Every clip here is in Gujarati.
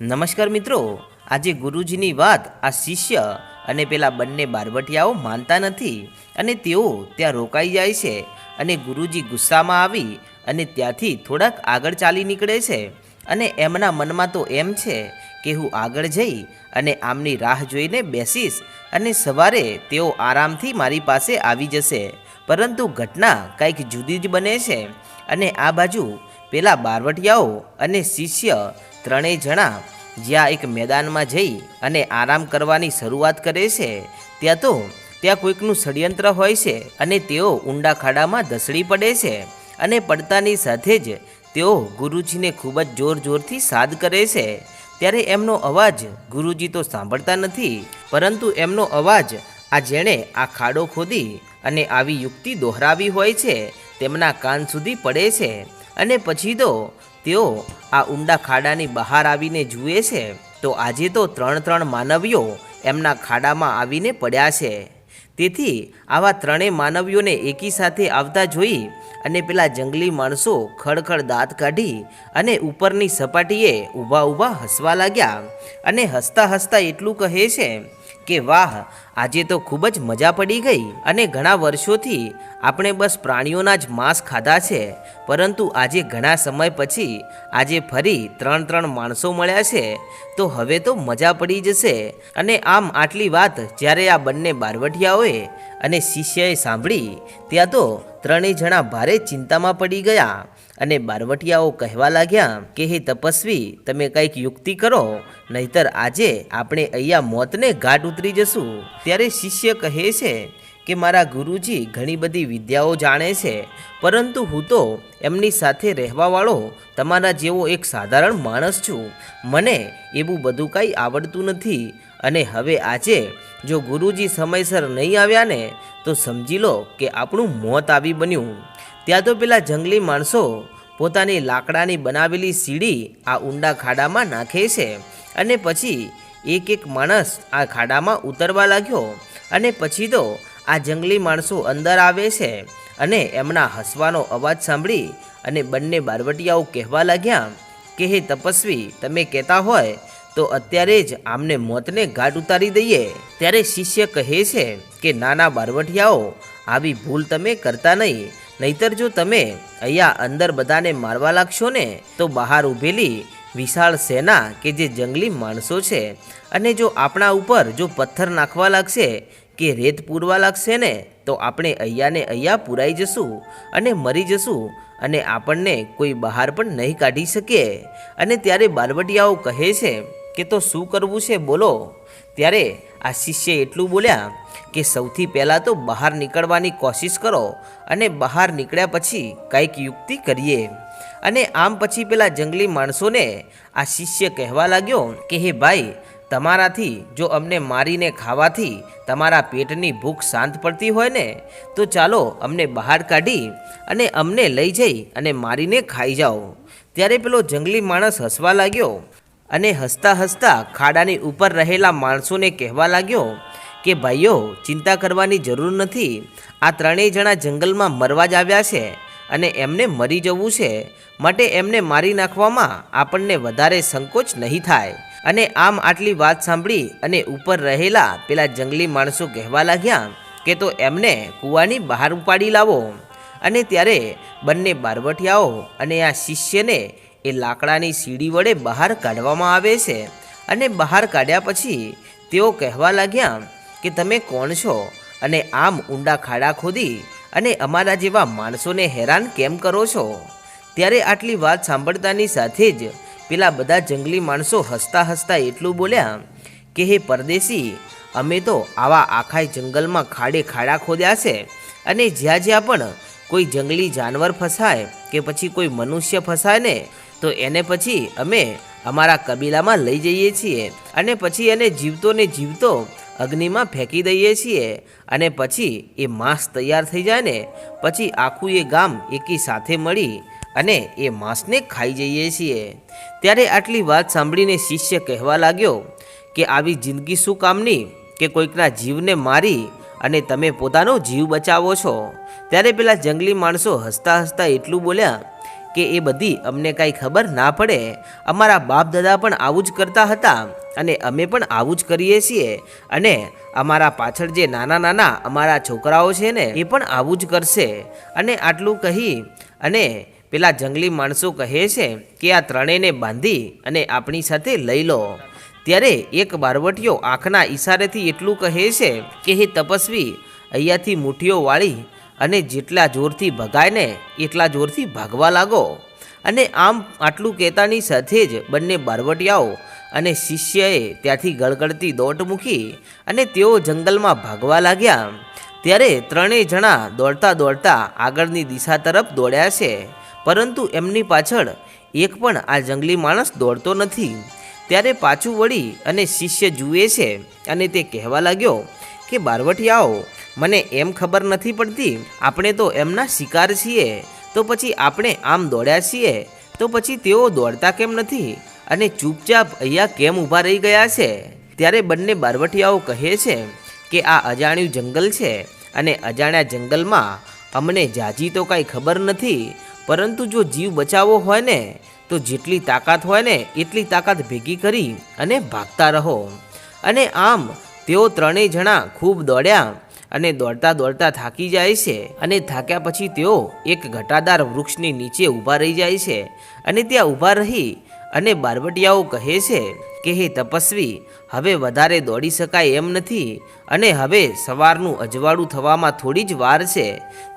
નમસ્કાર મિત્રો, આજે ગુરુજીની વાત, આ શિષ્ય અને પેલા બંને બારવટિયાઓ માનતા નથી અને તેઓ ત્યાં રોકાઈ જાય છે અને ગુરુજી ગુસ્સામાં આવી અને ત્યાંથી થોડાક આગળ ચાલી નીકળે છે અને એમના મનમાં તો એમ છે કે હું આગળ જઈ અને આમની રાહ જોઈને બેસીશ અને સવારે તેઓ આરામથી મારી પાસે આવી જશે. પરંતુ ઘટના કંઈક જુદી જ બને છે અને આ બાજુ પેલા બારવટિયાઓ અને શિષ્ય ત્રણેય જણા જ્યાં એક મેદાનમાં જઈ અને આરામ કરવાની શરૂઆત કરે છે, ત્યાં તો ત્યાં કોઈકનું ષડયંત્ર હોય છે અને તેઓ ઊંડા ખાડામાં ધસડી પડે છે અને પડતાની સાથે જ તેઓ ગુરુજીને ખૂબ જ જોર જોરથી સાદ કરે છે. ત્યારે એમનો અવાજ ગુરુજી તો સાંભળતા નથી, પરંતુ એમનો અવાજ આ જેણે આ ખાડો ખોદી અને આવી યુક્તિ દોહરાવી હોય છે, તેમના કાન સુધી પડે છે અને પછી તો તેઓ આ ઊંડા ખાડાની બહાર આવીને જુએ છે, તો આજે તો ત્રણ ત્રણ માનવીઓ એમના ખાડામાં આવીને પડ્યા છે. તેથી આવા ત્રણેય માનવીઓને એકી સાથે આવતા જોઈ અને પેલા જંગલી માણસો ખડખડ દાંત કાઢી અને ઉપરની સપાટીએ ઊભા ઊભા હસવા લાગ્યા અને હસતા હસતા એટલું કહે છે કે, વાહ આજે તો ખૂબ જ મજા પડી ગઈ અને ઘણા વર્ષોથી આપણે બસ પ્રાણીઓના જ માંસ ખાધા છે. પરંતુ આજે ઘણા સમય પછી આજે ફરી ત્રણ ત્રણ માણસો મળ્યા છે. તો હવે તો મજા પડી જશે. અને આમ આટલી વાત જ્યારે આ બંને બારવટિયાઓએ અને શિષ્યએ સાંભળી, ત્યાં તો ત્રણેય જણા ભારે ચિંતામાં પડી ગયા. અને બારવટિયાઓ કહેવા લાગ્યા કે, હે તપસ્વી, તમે કંઈક યુક્તિ કરો, નહીતર આજે આપણે અહીંયા મોતને ઘાટ ઉતરી જશું. ત્યારે શિષ્ય કહે છે કે મારા ગુરુજી ઘણી બધી વિદ્યાઓ જાણે છે, પરંતુ હું તો એમની સાથે રહેવાવાળો તમારા જેવો એક સાધારણ માણસ છું. મને એવું બધું કાંઈ આવડતું નથી. અને હવે આજે જો ગુરુજી સમયસર નહીં આવ્યા ને, તો સમજી લો કે આપણું મોત આવી બન્યું. ત્યાં તો પેલા જંગલી માણસો પોતાની લાકડાની બનાવેલી સીડી આ ઊંડા ખાડામાં નાખે છે. અને પછી એક એક માણસ આ ખાડામાં ઉતરવા લાગ્યો અને પછી તો આ જંગલી માણસો અંદર આવે છે અને એમના હસવાનો અવાજ સાંભળી અને બંને બારવટિયાઓ કહેવા લાગ્યા કે, હે તપસ્વી, તમે કહેતા હોય તો અત્યારે જ આમને મોતને ઘાટ ઉતારી દઈએ. ત્યારે શિષ્ય કહે છે કે, નાના બારવટિયાઓ, આવી ભૂલ તમે કરતા નહીં. નહીતર જો તમે અહીંયા અંદર બધાને મારવા લાગશો ને, તો બહાર ઊભેલી વિશાળ સેના કે જે જંગલી માણસો છે અને જો આપણા ઉપર જો પથ્થર નાખવા લાગશે કે રેત પૂરવા લાગશે ને, તો આપણે અહીંયાને અહીંયા પુરાઈ જશું અને મરી જશું અને આપણને કોઈ બહાર પણ નહીં કાઢી શકે. અને ત્યારે બારવટિયાઓ કહે છે કે, તો શું કરવું છે? બોલો. ત્યારે આ શિષ્ય એટલું બોલ્યા કે, સૌથી પહેલાં તો બહાર નીકળવાની કોશિશ કરો અને બહાર નીકળ્યા પછી કંઈક યુક્તિ કરીએ. અને આમ પછી પેલા જંગલી માણસોને આ શિષ્ય કહેવા લાગ્યો કે, હે ભાઈ, તમારાથી જો અમને મારીને ખાવાથી તમારા પેટની ભૂખ શાંત પડતી હોય ને, તો ચાલો અમને બહાર કાઢી અને અમને લઈ જઈ અને મારીને ખાઈ જાઓ. ત્યારે પેલો જંગલી માણસ હસવા લાગ્યો અને હસતા હસતા ખાડાની ઉપર રહેલા માણસોને કહેવા લાગ્યો કે, ભાઈઓ, ચિંતા કરવાની જરૂર નથી. આ ત્રણેય જણા જંગલમાં મરવા જ આવ્યા છે. અને એમને મરી જવું છે માટે એમને મારી નાખવામાં આપણને વધારે સંકોચ નહીં થાય. અને આમ આટલી વાત સાંભળી અને ઉપર રહેલા પેલા જંગલી માણસો કહેવા લાગ્યા કે તો એમને કૂવાની બહાર ઉપાડી લાવો. અને ત્યારે બંને બારવટિયાઓ અને આ શિષ્યને એ લાકડાની સીડી વડે બહાર કાઢવામાં આવે છે. અને બહાર કાઢ્યા પછી તેઓ કહેવા લાગ્યા કે તમે કોણ છો? અને આમ ઊંડા ખાડા ખોદી અને અમારા જેવા માણસોને હેરાન કેમ કરો છો? ત્યારે આટલી વાત સાંભળતાની સાથે જ પેલા બધા જંગલી માણસો હસતા હસતા એટલું બોલ્યા કે, હે પરદેશી, અમે તો આવા આખા જંગલમાં ખાડે ખાડા ખોદ્યા છે અને જ્યાં જ્યાં પણ કોઈ જંગલી જાનવર ફસાય કે પછી કોઈ મનુષ્ય ફસાય ને, તો એને પછી અમે અમારા કબીલામાં લઈ જઈએ છીએ અને પછી એને જીવતો ને જીવતો અગ્નિમાં ફેંકી દઈએ છીએ અને પછી એ માંસ તૈયાર થઈ જાય ને, પછી આખું એ ગામ એકી સાથે મળી અને એ માંસને ખાઈ જઈએ છીએ. ત્યારે આટલી વાત સાંભળીને શિષ્ય કહેવા લાગ્યો કે આવી જિંદગી શું કામની કે કોઈકના જીવને મારી અને તમે પોતાનો જીવ બચાવો છો? ત્યારે પેલા જંગલી માણસો હસતા હસતા એટલું બોલ્યા કે એ બધી અમને કાંઈ ખબર ના પડે. અમારા બાપ દાદા પણ આવું જ કરતા હતા. અને અમે પણ આવું જ કરીએ છીએ. અને અમારા પાછળ જે નાના નાના અમારા છોકરાઓ છે ને, એ પણ આવું જ કરશે. અને આટલું કહી, અને પેલા જંગલી માણસો કહે છે કે આ ત્રણેયને બાંધી અને આપણી સાથે લઈ લો. ત્યારે એક બારવટીયો આંખના ઈશારેથી એટલું કહે છે કે, હે તપસ્વી, અહીંયાથી મુઠ્ઠીઓ વાળી અને જેટલા જોરથી ભગાયને એટલા જોરથી ભાગવા લાગો. અને આમ આટલું કહેતાની સાથે જ બંને બારવટિયાઓ અને શિષ્યએ ત્યાંથી ગળગળતી દોટ મૂકી અને તેઓ જંગલમાં ભાગવા લાગ્યા. ત્યારે ત્રણેય જણા દોડતા દોડતા આગળની દિશા તરફ દોડ્યા છે. પરંતુ એમની પાછળ એક પણ આ જંગલી માણસ દોડતો નથી. ત્યારે પાછું વળી અને શિષ્ય જુએ છે અને તે કહેવા લાગ્યો કે બારવટિયાઓ મને એમ ખબર નથી પડતી, આપણે તો એમના શિકાર છીએ. તો પછી આપણે આમ દોડ્યા છીએ. તો પછી તેઓ દોડતા કેમ નથી? અને ચૂપચાપ અહીંયા કેમ ઊભા રહી ગયા છે? ત્યારે બંને બારવટિયાઓ કહે છે કે આ અજાણ્યું જંગલ છે અને અજાણ્યા જંગલમાં અમને જાજી તો કાંઈ ખબર નથી, પરંતુ જો જીવ બચાવવો હોય ને, તો જેટલી તાકાત હોય ને, એટલી તાકાત ભેગી કરી અને ભાગતા રહો. અને આમ તેઓ ત્રણેય જણા ખૂબ દોડ્યા અને દોડતા દોડતા થાકી જાય છે અને થાક્યા પછી તેઓ એક ઘટાદાર વૃક્ષની નીચે ઊભા રહી જાય છે અને ત્યાં ઊભા રહી અને બારવટિયાઓ કહે છે કે, હે તપસ્વી, હવે વધારે દોડી શકાય એમ નથી અને હવે સવારનું અજવાળું થવામાં થોડી જ વાર છે,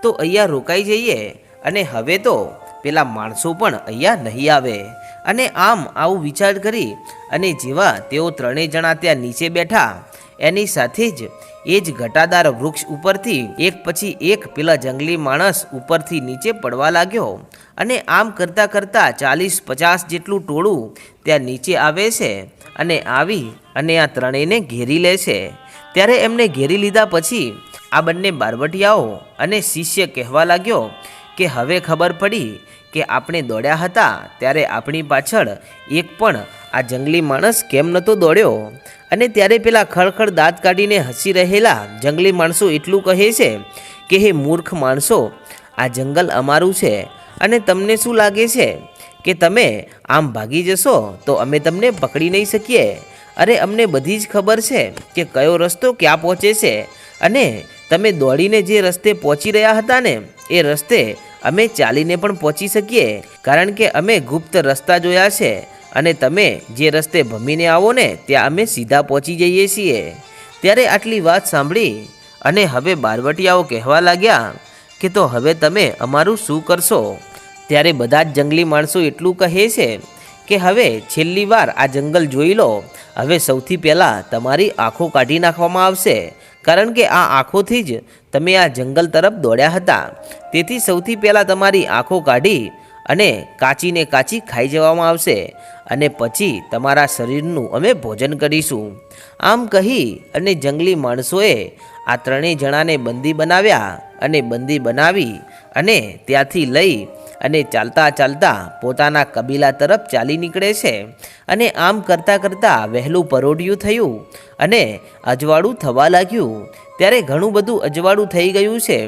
તો અહીંયા રોકાઈ જઈએ. અને હવે તો પેલા માણસો પણ અહીંયા નહીં આવે. અને આમ આવું વિચાર કરી અને જેવા તેઓ ત્રણેય જણા ત્યાં નીચે બેઠા, એની સાથે જ એ જ ઘટાદાર વૃક્ષ ઉપરથી એક પછી એક પેલા જંગલી માણસ ઉપરથી નીચે પડવા લાગ્યો અને આમ કરતાં કરતાં ચાલીસ પચાસ જેટલું ટોળું ત્યાં નીચે આવે છે અને આવી અને આ ત્રણેયને ઘેરી લે છે. ત્યારે એમને ઘેરી લીધા પછી આ બંને બારવટિયાઓ અને શિષ્ય કહેવા લાગ્યો કે હવે ખબર પડી કે આપણે દોડ્યા હતા, ત્યારે આપણી પાછળ એક પણ આ જંગલી માણસ કેમ નહોતો દોડ્યો? અને ત્યારે પેલા ખળખળ દાંત કાઢીને હસી રહેલા જંગલી માણસો એટલું કહે છે કે, હે મૂર્ખ માણસો, આ જંગલ અમારું છે અને તમને શું લાગે છે? કે તમે આમ ભાગી જશો તો અમે તમને પકડી નહીં શકીએ. અરે, અમને બધી જ ખબર છે કે કયો રસ્તો ક્યાં પહોંચે છે અને તમે દોડીને જે રસ્તે પહોંચી રહ્યા હતા ને, એ રસ્તે અમે ચાલીને પણ પહોંચી શકીએ. કારણ કે અમે ગુપ્ત રસ્તા જોયા છે અને તમે જે રસ્તે ભમીને આવો ને, ત્યાં અમે સીધા પહોંચી જઈએ છીએ. ત્યારે આટલી વાત સાંભળી અને હવે બારવટિયાઓ કહેવા લાગ્યા કે, તો હવે તમે અમારું શું કરશો? ત્યારે બધા જ જંગલી માણસો એટલું કહે છે કે, હવે છેલ્લી વાર આ જંગલ જોઈ લો. હવે સૌથી પહેલાં તમારી આંખો કાઢી નાખવામાં આવશે. કારણ કે આ આંખોથી જ તમે આ જંગલ તરફ દોડ્યા હતા. તેથી સૌથી પહેલાં તમારી આંખો કાઢી અને કાચીને કાચી ખાઈ જવામાં આવશે અને પછી તમારા શરીરનું અમે ભોજન કરીશું. આમ કહી અને જંગલી માણસોએ આ ત્રણેય જણાને બંદી બનાવ્યા અને બંદી બનાવી અને ત્યાંથી લઈ અને ચાલતા ચાલતા પોતાના કબીલા તરફ ચાલી નીકળે છે અને આમ કરતાં કરતાં વહેલું પરોઢિયું થયું અને અજવાળું થવા લાગ્યું. ત્યારે ઘણું બધું અજવાળું થઈ ગયું છે.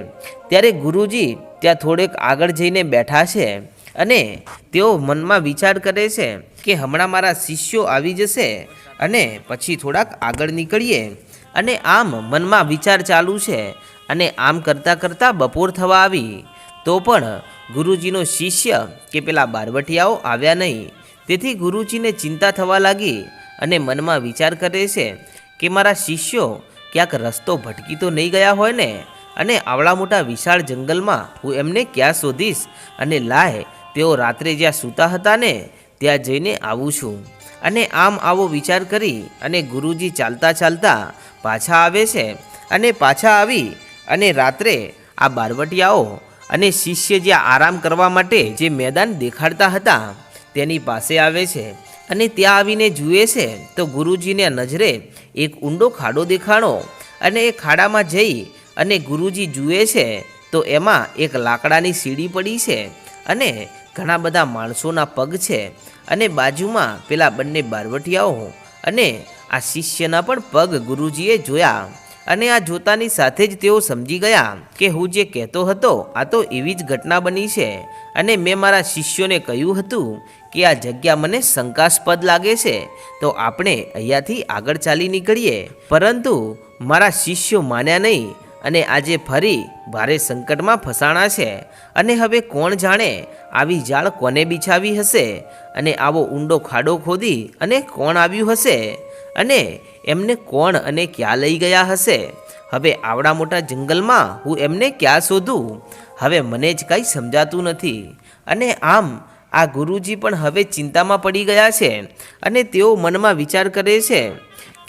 ત્યારે ગુરુજી ત્યાં થોડેક આગળ જઈને બેઠા છે. અને તેઓ મનમાં વિચાર કરે છે કે હમણાં મારા શિષ્યો આવી જશે અને પછી થોડાક આગળ નીકળીએ. અને આમ મનમાં વિચાર ચાલુ છે અને આમ કરતાં કરતાં બપોર થવા આવી. તો પણ ગુરુજીનો શિષ્ય કે પેલા બારવટિયાઓ આવ્યા નહીં. તેથી ગુરુજીને ચિંતા થવા લાગી અને મનમાં વિચાર કરે છે કે મારા શિષ્યો ક્યાંક રસ્તો ભટકી તો નહીં ગયા હોય ને? અને આવડા મોટા વિશાળ જંગલમાં હું એમને ક્યાં શોધીશ? અને લાય તેઓ રાત્રે જ્યાં સૂતા હતા ને, ત્યાં જઈને આવું છું. અને આમ આવો વિચાર કરી અને ગુરુજી ચાલતા ચાલતા પાછા આવે છે. અને પાછા આવી અને રાત્રે આ બારવટિયાઓ અને શિષ્ય જ્યાં આરામ કરવા માટે જે મેદાન દેખાડતા હતા, તેની પાસે આવે છે. અને ત્યાં આવીને જુએ છે, તો ગુરુજીને નજરે એક ઊંડો ખાડો દેખાણો અને એ ખાડામાં જઈ અને ગુરુજી જુએ છે, તો એમાં એક લાકડાની સીડી પડી છે. અને ઘણા બધા માણસોના પગ છે અને બાજુમાં પેલા બંને બારવટિયાઓ અને આ શિષ્યના પણ પગ ગુરુજીએ જોયા અને આ જોતાની સાથે જ તેઓ સમજી ગયા કે હું જે કહેતો હતો, આ તો એવી જ ઘટના બની છે. અને મેં મારા શિષ્યોને કહ્યું હતું કે આ જગ્યા મને શંકાસ્પદ લાગે છે, તો આપણે અહીંયાથી આગળ ચાલી નીકળીએ. પરંતુ મારા શિષ્યો માન્યા નહીં અને આજે ફરી ભારે સંકટમાં ફસાણા છે અને હવે કોણ જાણે આવી જાળ કોને બિછાવી હશે? અને આવો ઊંડો ખાડો ખોદી અને કોણ આવ્યું હશે? અને એમને કોણ અને ક્યાં લઈ ગયા હશે? હવે આવડા મોટા જંગલમાં હું એમને ક્યાં શોધું? હવે મને જ કાંઈ સમજાતું નથી. અને આમ આ ગુરુજી પણ હવે ચિંતામાં પડી ગયા છે. અને તેઓ મનમાં વિચાર કરે છે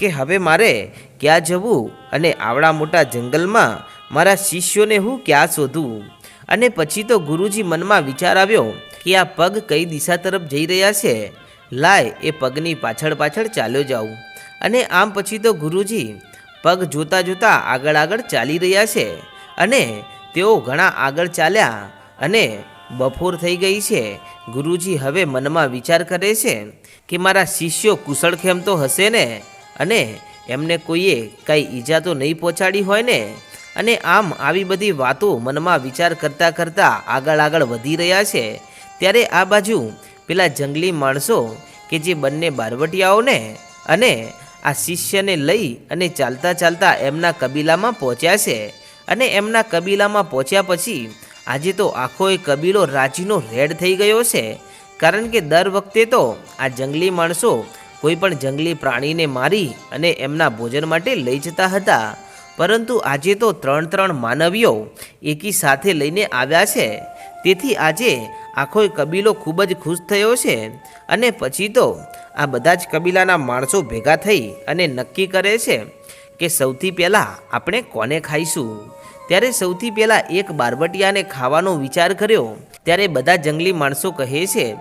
કે હવે મારે ક્યાં જવું અને આવડા મોટા જંગલમાં મારા શિષ્યોને હું ક્યાં શોધું? અને પછી તો ગુરુજી મનમાં વિચાર આવ્યો કે આ પગ કઈ દિશા તરફ જઈ રહ્યા છે? લાય, એ પગની પાછળ પાછળ ચાલ્યો જાઉં. અને આમ પછી તો ગુરુજી પગ જોતા જોતા આગળ આગળ ચાલી રહ્યા છે. અને તેઓ ઘણા આગળ ચાલ્યા અને બપોર થઈ ગઈ છે. ગુરુજી હવે મનમાં વિચાર કરે છે કે મારા શિષ્યો કુશળખેમ તો હશે ને? અને એમને કોઈએ કંઈ ઈજા તો નહીં પહોંચાડી હોય ને? અને આમ આવી બધી વાતો મનમાં વિચાર કરતાં કરતાં આગળ આગળ વધી રહ્યા છે. ત્યારે આ બાજુ પેલા જંગલી માણસો કે જે બંને બારવટિયાઓને અને આ શિષ્યને લઈ અને ચાલતા ચાલતા એમના કબીલામાં પહોંચ્યા છે. અને એમના કબીલામાં પહોંચ્યા પછી આજે તો આખો એ કબીલો રાજીનો રેડ થઈ ગયો છે. કારણ કે દર વખતે તો આ જંગલી માણસો કોઈ પણ જંગલી પ્રાણીને મારી અને એમના ભોજન માટે લઈ જતા હતા. પરંતુ આજે તો ત્રણ ત્રણ માનવીઓ એકી સાથે લઈને આવ્યા છે. તેથી આજે આખો કબીલો ખૂબ જ ખુશ થયો છે અને પછી તો આ બધા જ કબીલાના માણસો ભેગા થઈ અને નક્કી કરે છે કે સૌથી પહેલાં આપણે કોને ખાઈશું? ત્યારે સૌથી પહેલાં એક બારબટિયાને ખાવાનો વિચાર કર્યો. ત્યારે બધા જંગલી માણસો કહે છે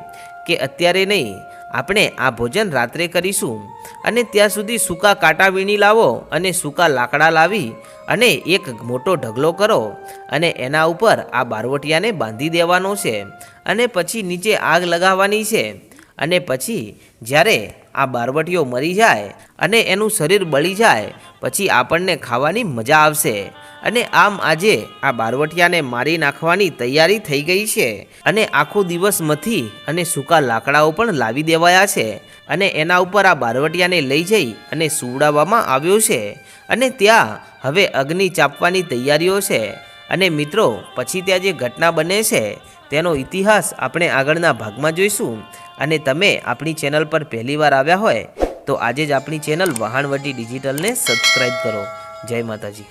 કે અત્યારે નહીં આપણે આ ભોજન રાત્રે કરીશું અને ત્યાં સુધી સૂકા કાંટા વીણી લાવો અને સૂકા લાકડા લાવી અને એક મોટો ઢગલો કરો અને એના ઉપર આ બારવટિયાને બાંધી દેવાનો છે અને પછી નીચે આગ લગાવવાની છે. અને પછી જ્યારે આ બારવટીઓ મરી જાય અને એનું શરીર બળી જાય, પછી આપણને ખાવાની મજા આવશે. અને આમ આજે આ બારવટિયાને મારી નાખવાની તૈયારી થઈ ગઈ છે. અને આખો દિવસ મથી અને સૂકા લાકડાઓ પણ લાવી દેવાયા છે. અને એના ઉપર આ બારવટિયાને લઈ જઈ અને સુવડાવવામાં આવ્યો છે. અને ત્યાં હવે અગ્નિ ચાપવાની તૈયારીઓ છે. અને મિત્રો, પછી ત્યાં જે ઘટના બને છે, તેનો ઇતિહાસ આપણે આગળના ભાગમાં જોઈશું. અને તમે આપણી ચેનલ પર પહેલીવાર આવ્યા હોય, તો આજે જ આપણી ચેનલ વહાણવટી ડિજિટલને સબસ્ક્રાઈબ કરો. જય માતાજી.